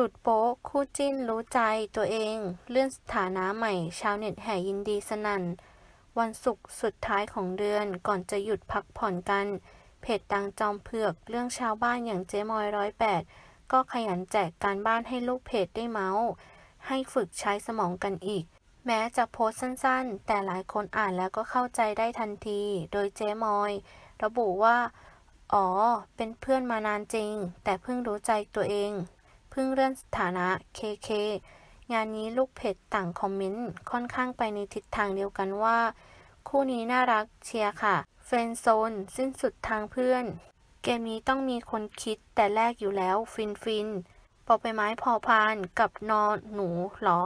หลุดโป๊ะคู่จิ้นรู้ใจตัวเอง เลื่อนสถานะใหม่ ชาวเน็ตแห่ยินดีสนั่น วันศุกร์สุดท้ายของเดือนก่อนจะหยุดพักผ่อนกัน เพจดังจอมเผือกเรื่องชาวบ้านอย่างเจ๊มอยร้อยแปดก็ขยันแจกการบ้านให้ลูกเพจได้เมาส์ ให้ฝึกใช้สมองกันอีก แม้จะโพสสั้นๆ แต่หลายคนอ่านแล้วก็เข้าใจได้ทันที โดยเจ๊มอย ระบุว่า อ๋อ เป็นเพื่อนมานานจริง แต่เพิ่งรู้ใจตัวเอง พิ่งเลื่อนสถานะ KK งานนี้ลูกเพจต่างคอมเมนต์ค่อนข้างไปในทิศทางเดียวกันว่า คู่นี้น่ารักเชียร์ค่ะเฟนโซนสิ้นสุดทางเพื่อน เกมนี้ต้องมีคนคิดแต่แรกอยู่แล้วฟินฟินปอไปไม้พอพานกับนอนหนูหรอ